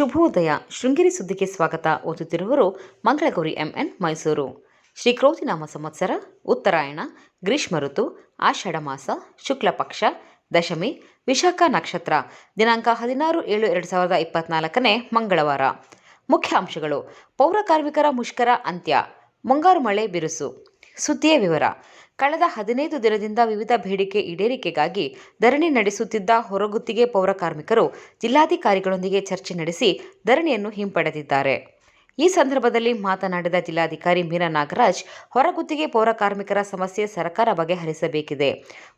ಶುಭೋದಯ. ಶೃಂಗೇರಿ ಸುದ್ದಿಗೆ ಸ್ವಾಗತ. ಓದುತ್ತಿರುವವರು ಮಂಗಳಗೌರಿ ಎಂಎನ್ ಮೈಸೂರು. ಶ್ರೀ ಕ್ರೋತಿನಾಮ ಸಂವತ್ಸರ, ಉತ್ತರಾಯಣ, ಗ್ರೀಷ್ಮ ಋತು, ಆಷಾಢ ಮಾಸ ಶುಕ್ಲ ಪಕ್ಷ ದಶಮಿ, ವಿಶಾಖ ನಕ್ಷತ್ರ. ದಿನಾಂಕ ಹದಿನಾರು ಏಳು ಎರಡು ಸಾವಿರದ ಇಪ್ಪತ್ನಾಲ್ಕನೇ ಮಂಗಳವಾರ. ಮುಖ್ಯಾಂಶಗಳು ಪೌರ ಕಾರ್ಮಿಕರ ಮುಷ್ಕರ ಅಂತ್ಯ. ಮುಂಗಾರು ಮಳೆ ಬಿರುಸು. ಸುದ್ದಿಯ ವಿವರ. ಕಳೆದ ಹದಿನೈದು ದಿನದಿಂದ ವಿವಿಧ ಬೇಡಿಕೆ ಈಡೇರಿಕೆಗಾಗಿ ಧರಣಿ ನಡೆಸುತ್ತಿದ್ದ ಹೊರಗುತ್ತಿಗೆ ಪೌರ ಕಾರ್ಮಿಕರು ಜಿಲ್ಲಾಧಿಕಾರಿಗಳೊಂದಿಗೆ ಚರ್ಚೆ ನಡೆಸಿ ಧರಣಿಯನ್ನು ಹಿಂಪಡೆದಿದ್ದಾರೆ. ಈ ಸಂದರ್ಭದಲ್ಲಿ ಮಾತನಾಡಿದ ಜಿಲ್ಲಾಧಿಕಾರಿ ಮೀರಾ ನಾಗರಾಜ್, ಹೊರಗುತ್ತಿಗೆ ಪೌರ ಕಾರ್ಮಿಕರ ಸಮಸ್ಯೆ ಸರ್ಕಾರ ಬಗೆಹರಿಸಬೇಕಿದೆ.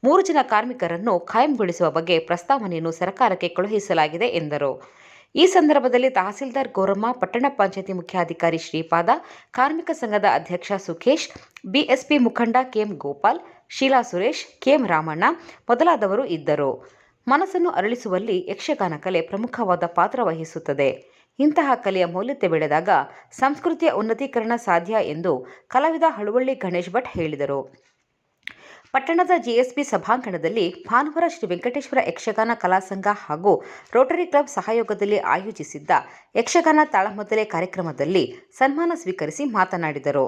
ಮೂರು ಜನ ಕಾರ್ಮಿಕರನ್ನು ಖಾಯಂಗೊಳಿಸುವ ಬಗ್ಗೆ ಪ್ರಸ್ತಾವನೆಯನ್ನು ಸರ್ಕಾರಕ್ಕೆ ಕಳುಹಿಸಲಾಗಿದೆ ಎಂದರು. ಈ ಸಂದರ್ಭದಲ್ಲಿ ತಹಸೀಲ್ದಾರ್ ಗೌರಮ್ಮ, ಪಟ್ಟಣ ಪಂಚಾಯತಿ ಮುಖ್ಯಾಧಿಕಾರಿ ಶ್ರೀಪಾದ, ಕಾರ್ಮಿಕ ಸಂಘದ ಅಧ್ಯಕ್ಷ ಸುಖೇಶ್, ಬಿಎಸ್ಪಿ ಮುಖಂಡ ಕೆಎಂ ಗೋಪಾಲ್, ಶೀಲಾ ಸುರೇಶ್, ಕೆಎಂ ರಾಮಣ್ಣ ಮೊದಲಾದವರು ಇದ್ದರು. ಮನಸ್ಸನ್ನು ಅರಳಿಸುವಲ್ಲಿ ಯಕ್ಷಗಾನ ಕಲೆ ಪ್ರಮುಖವಾದ ಪಾತ್ರ ವಹಿಸುತ್ತದೆ. ಇಂತಹ ಕಲೆಯ ಮೌಲ್ಯತೆ ಬೆಳೆದಾಗ ಸಂಸ್ಕೃತಿಯ ಉನ್ನತೀಕರಣ ಸಾಧ್ಯ ಎಂದು ಕಲಾವಿದ ಹಳುವಳ್ಳಿ ಗಣೇಶ್ ಭಟ್ ಹೇಳಿದರು. ಪಟ್ಟಣದ ಜಿಎಸ್ಬಿ ಸಭಾಂಗಣದಲ್ಲಿ ಭಾನುವಾರ ಶ್ರೀ ವೆಂಕಟೇಶ್ವರ ಯಕ್ಷಗಾನ ಕಲಾಸಂಘ ಹಾಗೂ ರೋಟರಿ ಕ್ಲಬ್ ಸಹಯೋಗದಲ್ಲಿ ಆಯೋಜಿಸಿದ್ದ ಯಕ್ಷಗಾನ ತಾಳಮದ್ದಲೆ ಕಾರ್ಯಕ್ರಮದಲ್ಲಿ ಸನ್ಮಾನ ಸ್ವೀಕರಿಸಿ ಮಾತನಾಡಿದರು.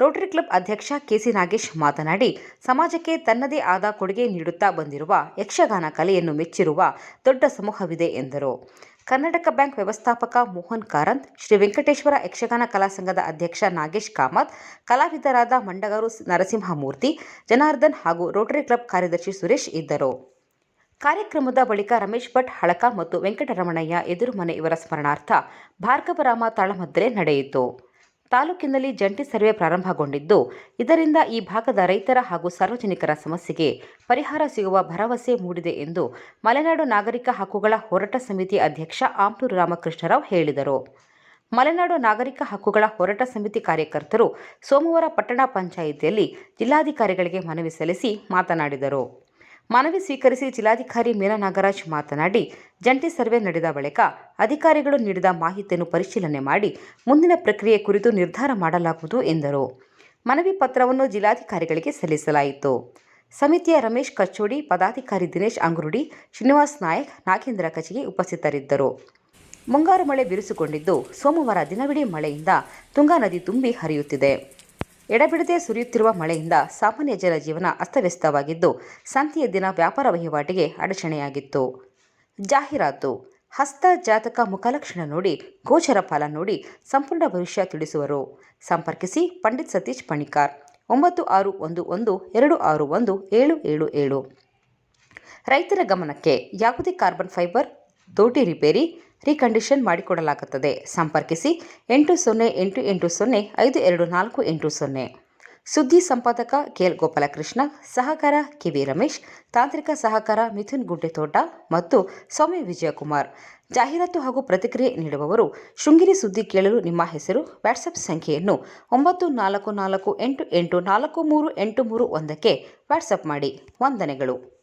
ರೋಟರಿ ಕ್ಲಬ್ ಅಧ್ಯಕ್ಷ ಕೆಸಿ ನಾಗೇಶ್ ಮಾತನಾಡಿ, ಸಮಾಜಕ್ಕೆ ತನ್ನದೇ ಆದ ಕೊಡುಗೆ ನೀಡುತ್ತಾ ಬಂದಿರುವ ಯಕ್ಷಗಾನ ಕಲೆಯನ್ನು ಮೆಚ್ಚಿರುವ ದೊಡ್ಡ ಸಮೂಹವಿದೆ ಎಂದರು. ಕರ್ನಾಟಕ ಬ್ಯಾಂಕ್ ವ್ಯವಸ್ಥಾಪಕ ಮೋಹನ್ ಕಾರಂತ್, ಶ್ರೀ ವೆಂಕಟೇಶ್ವರ ಯಕ್ಷಗಾನ ಕಲಾ ಸಂಘದ ಅಧ್ಯಕ್ಷ ನಾಗೇಶ್ ಕಾಮತ್, ಕಲಾವಿದರಾದ ಮಂಡಗಾರು ನರಸಿಂಹಮೂರ್ತಿ, ಜನಾರ್ದನ್ ಹಾಗೂ ರೋಟರಿ ಕ್ಲಬ್ ಕಾರ್ಯದರ್ಶಿ ಸುರೇಶ್ ಇದ್ದರು. ಕಾರ್ಯಕ್ರಮದ ಬಳಿಕ ರಮೇಶ್ ಭಟ್, ಹಳಕ ಮತ್ತು ವೆಂಕಟರಮಣಯ್ಯ ಎದುರುಮನೆ ಇವರ ಸ್ಮರಣಾರ್ಥ ಭಾರ್ಗವರಾಮ ತಾಳಮದ್ರೆ ನಡೆಯಿತು. ತಾಲೂಕಿನಲ್ಲಿ ಜಂಟಿ ಸರ್ವೆ ಪ್ರಾರಂಭಗೊಂಡಿದ್ದು, ಇದರಿಂದ ಈ ಭಾಗದ ರೈತರ ಹಾಗೂ ಸಾರ್ವಜನಿಕರ ಸಮಸ್ಯೆಗೆ ಪರಿಹಾರ ಸಿಗುವ ಭರವಸೆ ಮೂಡಿದೆ ಎಂದು ಮಲೆನಾಡು ನಾಗರಿಕ ಹಕ್ಕುಗಳ ಹೋರಾಟ ಸಮಿತಿ ಅಧ್ಯಕ್ಷ ಆಂಪೂರು ರಾಮಕೃಷ್ಣರಾವ್ ಹೇಳಿದರು. ಮಲೆನಾಡು ನಾಗರಿಕ ಹಕ್ಕುಗಳ ಹೋರಾಟ ಸಮಿತಿ ಕಾರ್ಯಕರ್ತರು ಸೋಮವಾರ ಪಟ್ಟಣ ಪಂಚಾಯಿತಿಯಲ್ಲಿ ಜಿಲ್ಲಾಧಿಕಾರಿಗಳಿಗೆ ಮನವಿ ಸಲ್ಲಿಸಿ ಮಾತನಾಡಿದರು. ಮನವಿ ಸ್ವೀಕರಿಸಿ ಜಿಲ್ಲಾಧಿಕಾರಿ ಮೀರಾ ನಾಗರಾಜ್ ಮಾತನಾಡಿ, ಜಂಟಿ ಸರ್ವೆ ನಡೆದ ಬಳಿಕ ಅಧಿಕಾರಿಗಳು ನೀಡಿದ ಮಾಹಿತಿಯನ್ನು ಪರಿಶೀಲನೆ ಮಾಡಿ ಮುಂದಿನ ಪ್ರಕ್ರಿಯೆ ಕುರಿತು ನಿರ್ಧಾರ ಮಾಡಲಾಗುವುದು ಎಂದರು. ಮನವಿ ಪತ್ರವನ್ನು ಜಿಲ್ಲಾಧಿಕಾರಿಗಳಿಗೆ ಸಲ್ಲಿಸಲಾಯಿತು. ಸಮಿತಿಯ ರಮೇಶ್ ಕಚ್ಚೋಡಿ ಪದಾಧಿಕಾರಿ ದಿನೇಶ್ ಅಂಗುರುಡಿ, ಶ್ರೀನಿವಾಸ್ ನಾಯಕ್, ನಾಗೇಂದ್ರ ಕಚಿಗೆ ಉಪಸ್ಥಿತರಿದ್ದರು. ಮುಂಗಾರು ಮಳೆ ಬಿರುಸುಗೊಂಡಿದ್ದು ಸೋಮವಾರ ದಿನವಿಡೀ ಮಳೆಯಿಂದ ತುಂಗಾ ನದಿ ತುಂಬಿ ಹರಿಯುತ್ತಿದೆ. ಎಡಬಿಡದೆ ಸುರಿಯುತ್ತಿರುವ ಮಳೆಯಿಂದ ಸಾಮಾನ್ಯ ಜನಜೀವನ ಅಸ್ತವ್ಯಸ್ತವಾಗಿದ್ದು, ಸಂತೆಯ ದಿನ ವ್ಯಾಪಾರ ವಹಿವಾಟಿಗೆ ಅಡಚಣೆಯಾಗಿತ್ತು. ಜಾಹೀರಾತು, ಹಸ್ತ ಜಾತಕ ಮುಖಲಕ್ಷಣ ನೋಡಿ, ಗೋಚರ ಫಲ ನೋಡಿ ಸಂಪೂರ್ಣ ಭವಿಷ್ಯ ತಿಳಿಸುವರು. ಸಂಪರ್ಕಿಸಿ ಪಂಡಿತ್ ಸತೀಶ್ ಪಣಿಕಾರ್, ಒಂಬತ್ತು ಆರು ಒಂದು ಒಂದು ಎರಡು ಆರು ಒಂದು ಏಳು ಏಳು ಏಳು. ರೈತರ ಗಮನಕ್ಕೆ ಯಾವುದೇ ಕಾರ್ಬನ್ ಫೈಬರ್ ದೋಟಿ ರಿಪೇರಿ ರೀಕಂಡೀಷನ್ ಮಾಡಿಕೊಡಲಾಗುತ್ತದೆ. ಸಂಪರ್ಕಿಸಿ ಎಂಟು ಸೊನ್ನೆ ಎಂಟು ಎಂಟು ಸೊನ್ನೆ ಐದು ಎರಡು ನಾಲ್ಕು ಎಂಟು ಸೊನ್ನೆ. ಸುದ್ದಿ ಸಂಪಾದಕ ಕೆಎಲ್ ಗೋಪಾಲಕೃಷ್ಣ, ಸಹಕಾರ ಕೆವಿ ರಮೇಶ್, ತಾಂತ್ರಿಕ ಸಹಕಾರ ಮಿಥುನ್ ಗುಡ್ಡೆತೋಟ ಮತ್ತು ಸೌಮ್ಯ ವಿಜಯಕುಮಾರ್. ಜಾಹೀರಾತು ಹಾಗೂ ಪ್ರತಿಕ್ರಿಯೆ ನೀಡುವವರು ಶೃಂಗೇರಿ ಸುದ್ದಿ ಕೇಳಲು ನಿಮ್ಮ ಹೆಸರು ವಾಟ್ಸಪ್ ಸಂಖ್ಯೆಯನ್ನು ಒಂಬತ್ತು ನಾಲ್ಕು ನಾಲ್ಕು ಎಂಟು ಎಂಟು ನಾಲ್ಕು ಮೂರು ಎಂಟು ಮೂರು ಒಂದಕ್ಕೆ ವಾಟ್ಸಪ್ ಮಾಡಿ. ವಂದನೆಗಳು.